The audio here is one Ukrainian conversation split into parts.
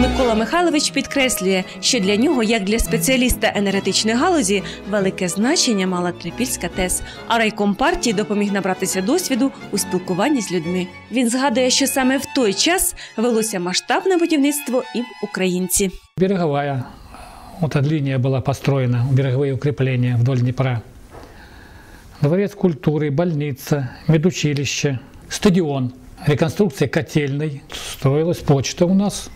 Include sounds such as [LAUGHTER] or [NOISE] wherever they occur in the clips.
Микола Михайлович підкреслює, що для нього, як для спеціаліста енергетичної галузі, велике значення мала Трипільська ТЕС, а райком партії допоміг набратися досвіду у спілкуванні з людьми. Він згадує, що саме в той час велося масштабне будівництво і в Українці. Береговая вот эта линия была построена, береговые укрепления вдоль Днепра. Дворец культуры, больница, медучилище, стадион, реконструкция котельной, строилась почта у нас,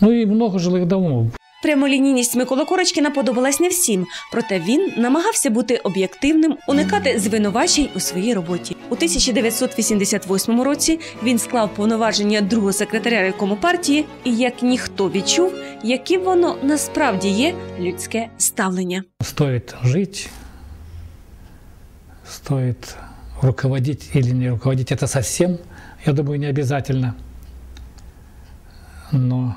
ну и много жилых домов. Прямолінійність Миколи Корочкіна подобалась не всім, проте він намагався бути об'єктивним, уникати звинувачень у своїй роботі. У 1988 році він склав повноваження другого секретаря райкому партії, і як ніхто відчув, яким воно насправді є людське ставлення. Стоит жить, стоит руководить или не руководить, это совсем, я думаю, не обязательно. Но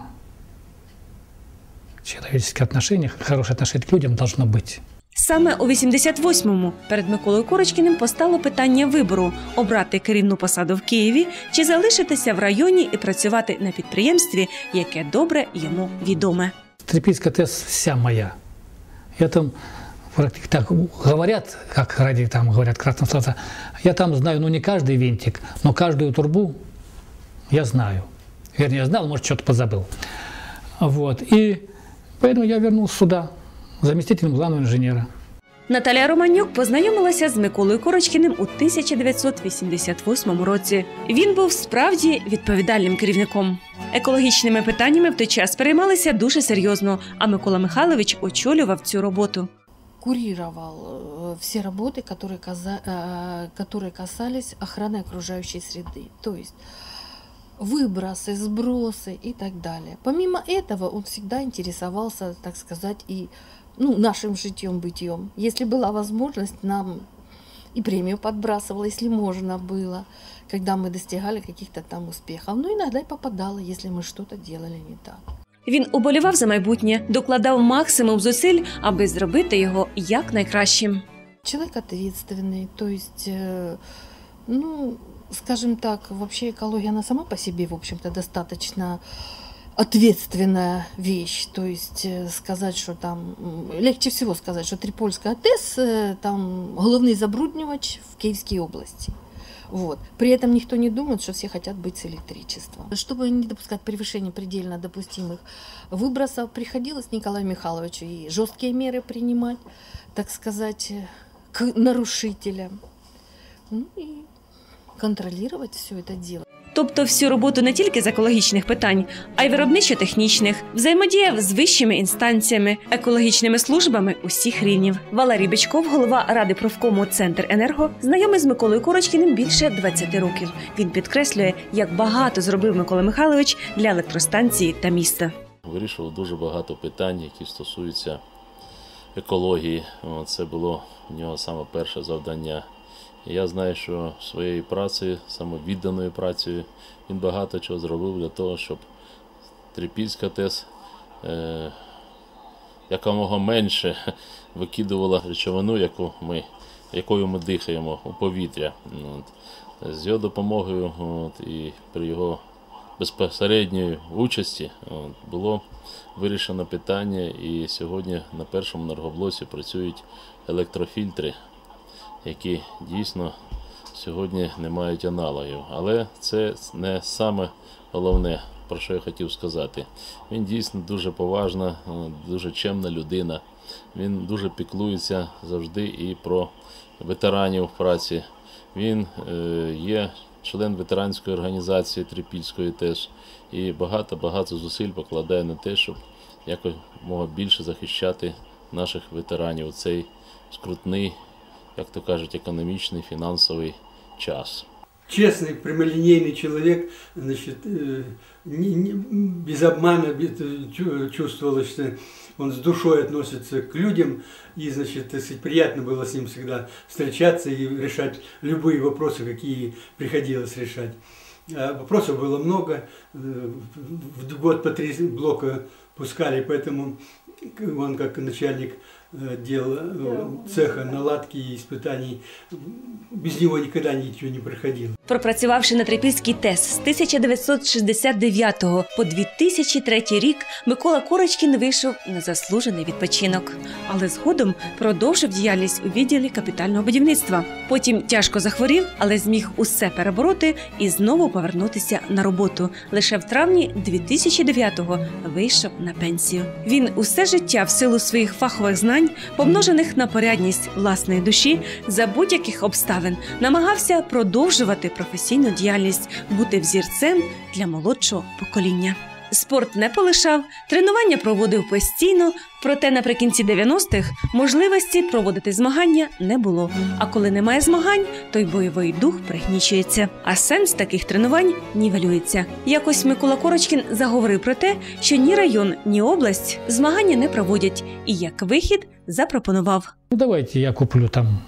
человеческие отношения, хорошее отношение к людям должно быть. Саме у 88-му перед Миколою Корочкіним постало питання вибору обрати керівну посаду в Києві чи залишитися в районі і працювати на підприємстві, яке добре йому відоме. Трипільская ТЭС вся моя. Я там практи- так говорят, как ради там говорят красного солнца, я там знаю, ну не каждый винтик, но каждую турбу я знаю. Вернее, я знал, может, что-то позабыл. Вот. И поэтому я вернулся сюда, заместителем главного инженера. Наталя Романюк познайомилася з Миколою Корочкіним у 1988 році. Він був справді відповідальним керівником. Екологічними питаннями в той час переймалися дуже серйозно, а Микола Михайлович очолював цю роботу. курировал э, все работы, которые, каза- э, которые касались охраны окружающей среды. То есть выбросы, сбросы и так далее. Помимо этого, он всегда интересовался, так сказать, и ну, нашим житьем-бытием. Если была возможность, нам и премию подбрасывала, если можно было, когда мы достигали каких-то там успехов. Но иногда и попадало, если мы что-то делали не так. Він уболівав за майбутнє, докладав максимум зусиль, аби зробити його якнайкращим. Человек ответственный, то есть, э, ну, скажем так, вообще экология, она сама по себе, в общем-то, достаточно ответственная вещь. То есть э, сказать, что там, легче всего сказать, что Трипольская АТЭС, э, там, головний забруднювач в Киевской области. Вот. При этом никто не думает, что все хотят быть с электричеством. Чтобы не допускать превышения предельно допустимых выбросов, приходилось Николаю Михайловичу и жесткие меры принимать, так сказать, э, к нарушителям. Ну и контролировать все это дело. Тобто всю роботу не тільки з екологічних питань, а й виробничо-технічних, взаємодія з вищими інстанціями, екологічними службами усіх рівнів. Валерій Бичков, голова ради профкому Центр Енерго, знайомий з Миколою Корочкіним більше 20 років. Він підкреслює, як багато зробив Микола Михайлович для електростанції та міста. вирішував дуже багато питань, які стосуються екології. Це було в нього саме перше завдання. Я знаю, що своєю працею, саме відданою працею, він багато чого зробив для того, щоб Трипільська ТЕС е, якомога менше [LAUGHS] викидувала речовину, яку ми, якою ми дихаємо у повітря. От. З його допомогою от, і при його безпосередньої участі от, було вирішено питання, і сьогодні на першому енергоблоці працюють електрофільтри, які дійсно сьогодні не мають аналогів. Але це не саме головне, про що я хотів сказати. Він дійсно дуже поважна, е, дуже чемна людина. Він дуже піклується завжди і про ветеранів праці. Він е, є член ветеранської організації Трипільської теж і багато-багато зусиль покладає на те, щоб якомога більше захищати наших ветеранів у цей скрутний, як то кажуть, економічний фінансовий час. честный, прямолинейный человек, значит, без обмана чувствовалось, что он с душой относится к людям, и, значит, так сказать, приятно было с ним всегда встречаться и решать любые вопросы, какие приходилось решать. Вопросов было много, в год по три блока пускали, поэтому он как начальник дел э, цеха наладки и испытаний, без него никогда ничего не проходило. Пропрацювавши на Трипільський ТЕС з 1969 по 2003 рік, Микола Корочкін вийшов на заслужений відпочинок, але згодом продовжив діяльність у відділі капітального будівництва. Потім тяжко захворів, але зміг усе перебороти і знову повернутися на роботу. Лише в травні 2009-го вийшов на пенсію. Він усе життя в силу своїх фахових знань, помножених на порядність власної душі, за будь-яких обставин намагався продовжувати професійну діяльність, бути взірцем для молодшого покоління. Спорт не полишав, тренування проводив постійно, проте наприкінці 90-х можливості проводити змагання не було. А коли немає змагань, то й бойовий дух пригнічується. А сенс таких тренувань нівелюється. Якось Микола Корочкін заговорив про те, що ні район, ні область змагання не проводять, і як вихід запропонував. Ну, давайте я куплю там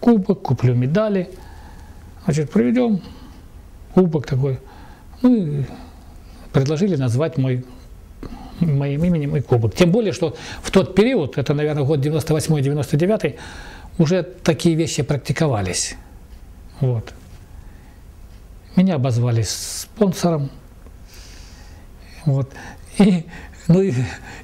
кубок, куплю медали. Значит, проведем кубок такой. Ну, предложили назвать мой, моим именем и кубок. Тем более, что в тот период, это, наверное, год 98-99, уже такие вещи практиковались. Вот. Меня обозвали спонсором. Вот. И, ну, и,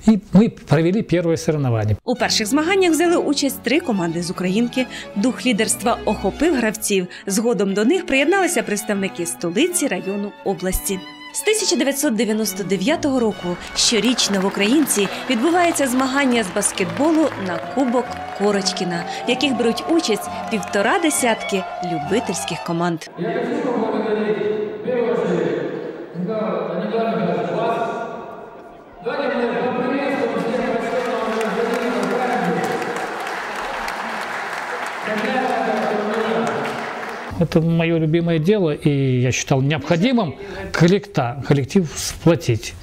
и мы провели первое соревнование. У перших змаганнях взяли участь три команди з Українки. Дух лідерства охопив гравців. Згодом до них приєдналися представники столиці району області. З 1999 року щорічно в Українці відбувається змагання з баскетболу на Кубок Корочкіна, в яких беруть участь півтора десятки любительських команд. Это мое любимое дело, и я считал необходимым коллекта, коллектив сплотить.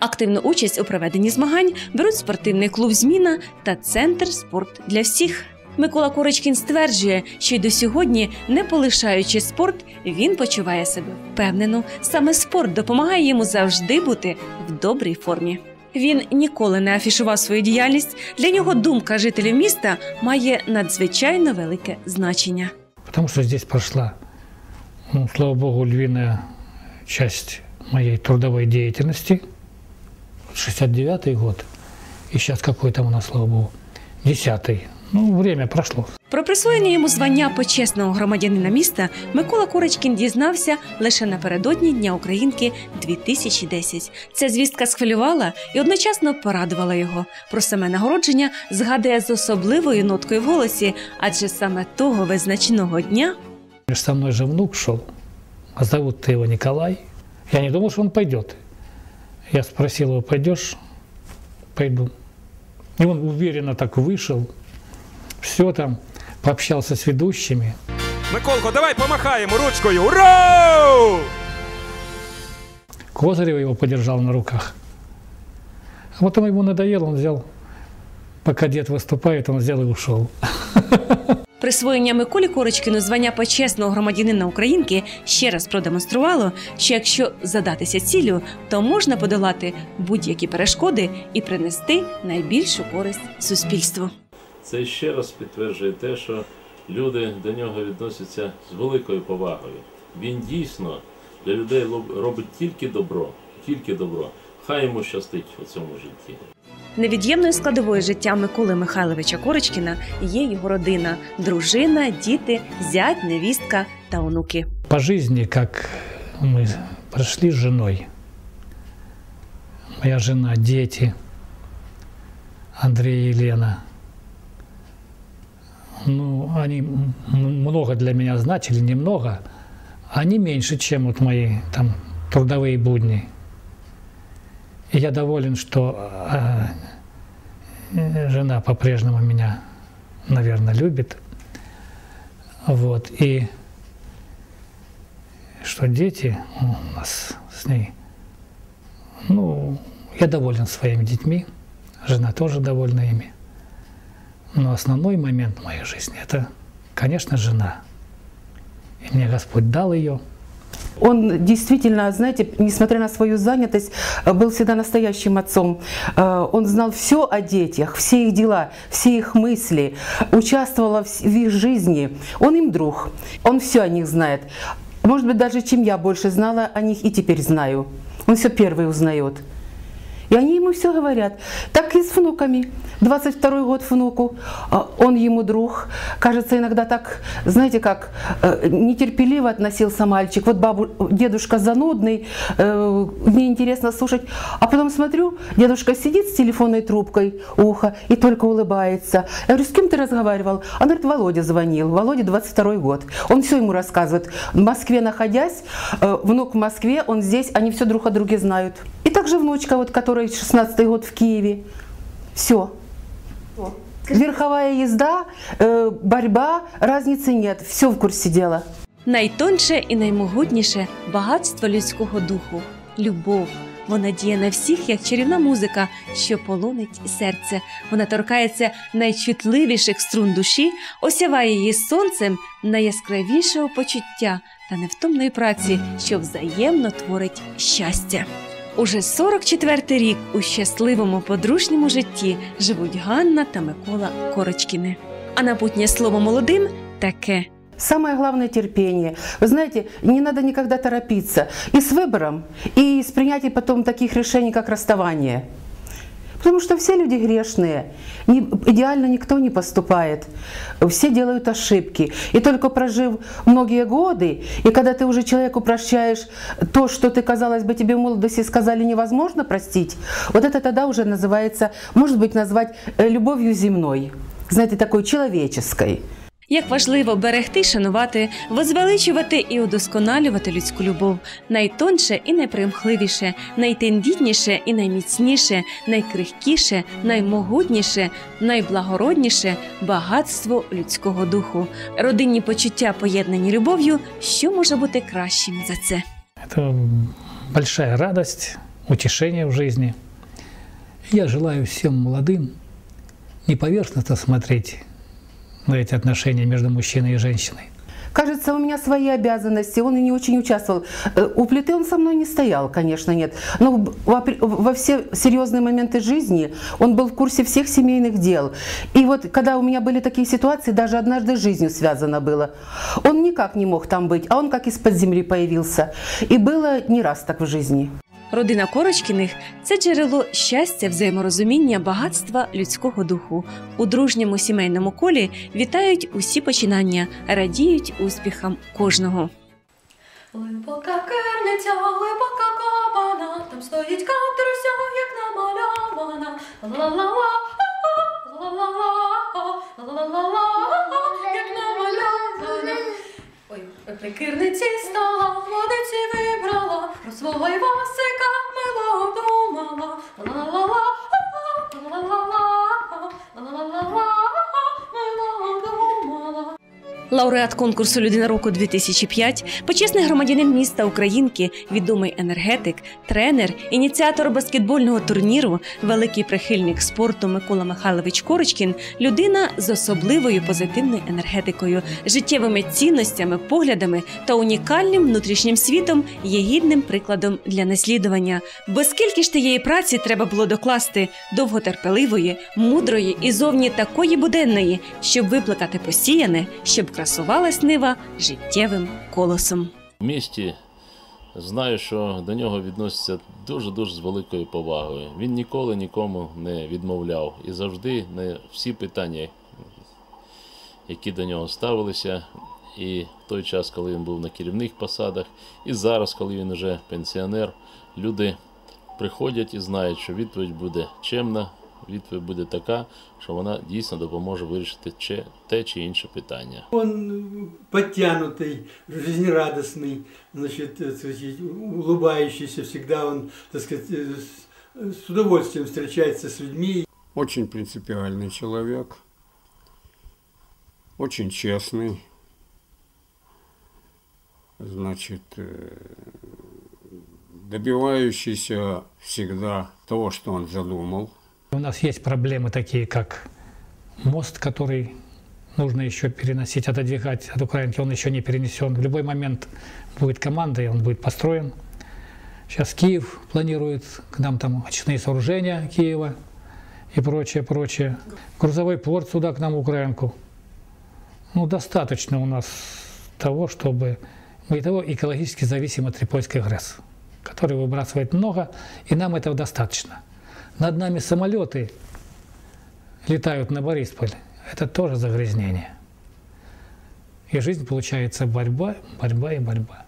Активну участь у проведенні змагань беруть спортивний клуб Зміна та центр спорт для всіх. Микола Корочкін стверджує, що й до сьогодні, не полишаючи спорт, він почуває себе впевнено. Саме спорт допомагає йому завжди бути в добрій формі. Він ніколи не афішував свою діяльність. Для нього думка жителів міста має надзвичайно велике значення. Потому что здесь прошла, ну, слава богу, львиная часть моей трудовой деятельности. 69-й год. И сейчас какой там у нас, слава богу, 10-й. Ну, время прошло. Про присвоєння йому звання почесного громадянина міста Микола Курочкін дізнався лише напередодні Дня Українки 2010. Ця звістка схвилювала і одночасно порадувала його. Про саме нагородження згадує з особливою ноткою в голосі, адже саме того визначного дня Со мной же внук шел, а зовут его Николай. Я не думал, что он пойдет. Я спросил его, пойдешь? Пойду. И он уверенно так вышел, все там, пообщался с ведущими. Миколко, давай помахаємо ручкою. Ура! Козырев его подержал на руках. А потом ему надоело, он взял, пока дед выступает, он взял и ушел. [LAUGHS] Присвоєння Миколі Корочкіну звання почесного громадянина Українки ще раз продемонструвало, що якщо задатися ціллю, то можна подолати будь-які перешкоди і принести найбільшу користь суспільству. Це ще раз підтверджує те, що люди до нього відносяться з великою повагою. Він дійсно для людей робить тільки добро, тільки добро. Хай йому щастить у цьому житті. Невід'ємною складовою життя Миколи Михайловича Корочкіна є його родина, дружина, діти, зять, невістка та онуки. По жизни, как мы прошли с женой, моя жена, дети, Андрей и Елена, ну, они много для меня значили, немного, они меньше, чем вот мои там трудовые будни. И я доволен, что э, э, жена по-прежнему меня, наверное, любит. Вот. И что дети у нас с ней, ну, я доволен своими детьми, жена тоже довольна ими. Но основной момент моей жизни – это, конечно, жена. И мне Господь дал ее – Он действительно, знаете, несмотря на свою занятость, э, был всегда настоящим отцом. Э, Он знал все о детях, все их дела, все их мысли, участвовал в их жизни. Он им друг, он все о них знает. Может быть, даже чем я больше знала о них и теперь знаю. Он все первый узнает. И они ему все говорят. Так и с внуками. 22 год внуку, а он ему друг. Кажется, иногда так, знаете как, э, нетерпеливо относился мальчик. Вот бабу, дедушка занудный, э, мне интересно слушать. А потом смотрю, дедушка сидит с телефонной трубкой у уха и только улыбается. Я говорю, с кем ты разговаривал? Он говорит, Володя звонил. Володя 22 год. Он все ему рассказывает. В Москве находясь, э, внук в Москве, он здесь, они все друг о друге знают. И также внучка, вот, которая 16 год в Киеве. Все. Верховая езда, э, борьба, разницы нет. Все в курсе дела. Найтонше і наймогутніше багатство людського духу любов. Вона діє на всіх, як чарівна музика, що полонить серце. Вона торкається найчутливіших струн душі, осяває її сонцем найяскравішого почуття та невтомної праці, що взаємно творить щастя. Уже 44-й рік у щасливому подружньому житті живуть Ганна та Микола Корочкіни. А напутнє слово молодим таке. Самое главное терпение. Вы знаете, не надо никогда торопиться. И с выбором, и с принятием потом таких решений, как расставание. Потому что все люди грешные. Не- идеально никто не поступает. Все делают ошибки. И только прожив многие годы, и когда ты уже человеку прощаешь то, что ты, казалось бы, тебе в молодости сказали невозможно простить, вот это тогда уже называется, может быть, назвать э, любовью земной. Знаете, такой человеческой. Як важливо берегти, шанувати, возвеличувати і удосконалювати людську любов найтонше і найпримхливіше, найтендітніше і найміцніше, найкрихкіше, наймогутніше, найблагородніше багатство людського духу. Родинні почуття, поєднані любов'ю, що може бути кращим за це? Это большая радость, утешение в жизни. Я желаю всем молодым не поверхностно смотреть эти отношения между мужчиной и женщиной. Кажется, у меня свои обязанности, он и не очень участвовал. Э, У плиты он со мной не стоял, конечно, нет. Но во, все серьезные моменты жизни он был в курсе всех семейных дел. И вот когда у меня были такие ситуации, даже однажды жизнью связано было. Он никак не мог там быть, а он как из-под земли появился. И было не раз так в жизни. Родина Корочкіних це джерело щастя, взаєморозуміння, багатства людського духу. У дружньому сімейному колі вітають усі починання, радіють успіхам кожного. Глибока керниця, глибока кабана, там стоїть катруся, як намальована. Ла-ла-ла, ла-ла-ла, ла-ла-ла, як намальована. Ой, при кирниці стала, водиці вибрала, про свого Івасика Лауреат конкурсу Людина року 2005, почесний громадянин міста Українки, відомий енергетик, тренер, ініціатор баскетбольного турніру, великий прихильник спорту Микола Михайлович Корочкін, людина з особливою позитивною енергетикою, життєвими цінностями, поглядами та унікальним внутрішнім світом є гідним прикладом для наслідування. Бо скільки ж тієї праці треба було докласти довготерпеливої, мудрої і зовні такої буденної, щоб виплакати посіяне, щоб красувалась нива життєвим колосом. В місті знаю, що до нього відносяться дуже-дуже з великою повагою. Він ніколи нікому не відмовляв і завжди на всі питання, які до нього ставилися, і в той час, коли він був на керівних посадах, і зараз, коли він вже пенсіонер, люди приходять і знають, що відповідь буде чемна, відповідь буде така, що вона дійсно допоможе вирішити че- те чи інше питання. Он э, подтянутый, жизнерадостный, значит, э, так сказать, улыбающийся всегда, он, так сказать, э, с- с удовольствием встречается с людьми. Очень принципиальный человек, очень честный, значит, э, добивающийся всегда того, что он задумал. у нас есть проблемы такие, как мост, который нужно еще переносить, отодвигать от Украинки, он еще не перенесен. В любой момент будет команда, и он будет построен. Сейчас Киев планирует к нам там очистные сооружения Киева и прочее, прочее. Грузовой порт сюда, к нам, в Украинку. Ну, достаточно у нас того, чтобы Мы того экологически зависим от Трипольской ГРЭС, который выбрасывает много, и нам этого достаточно. Над нами самолеты летают на Борисполь. Это тоже загрязнение. И жизнь получается борьба, борьба и борьба.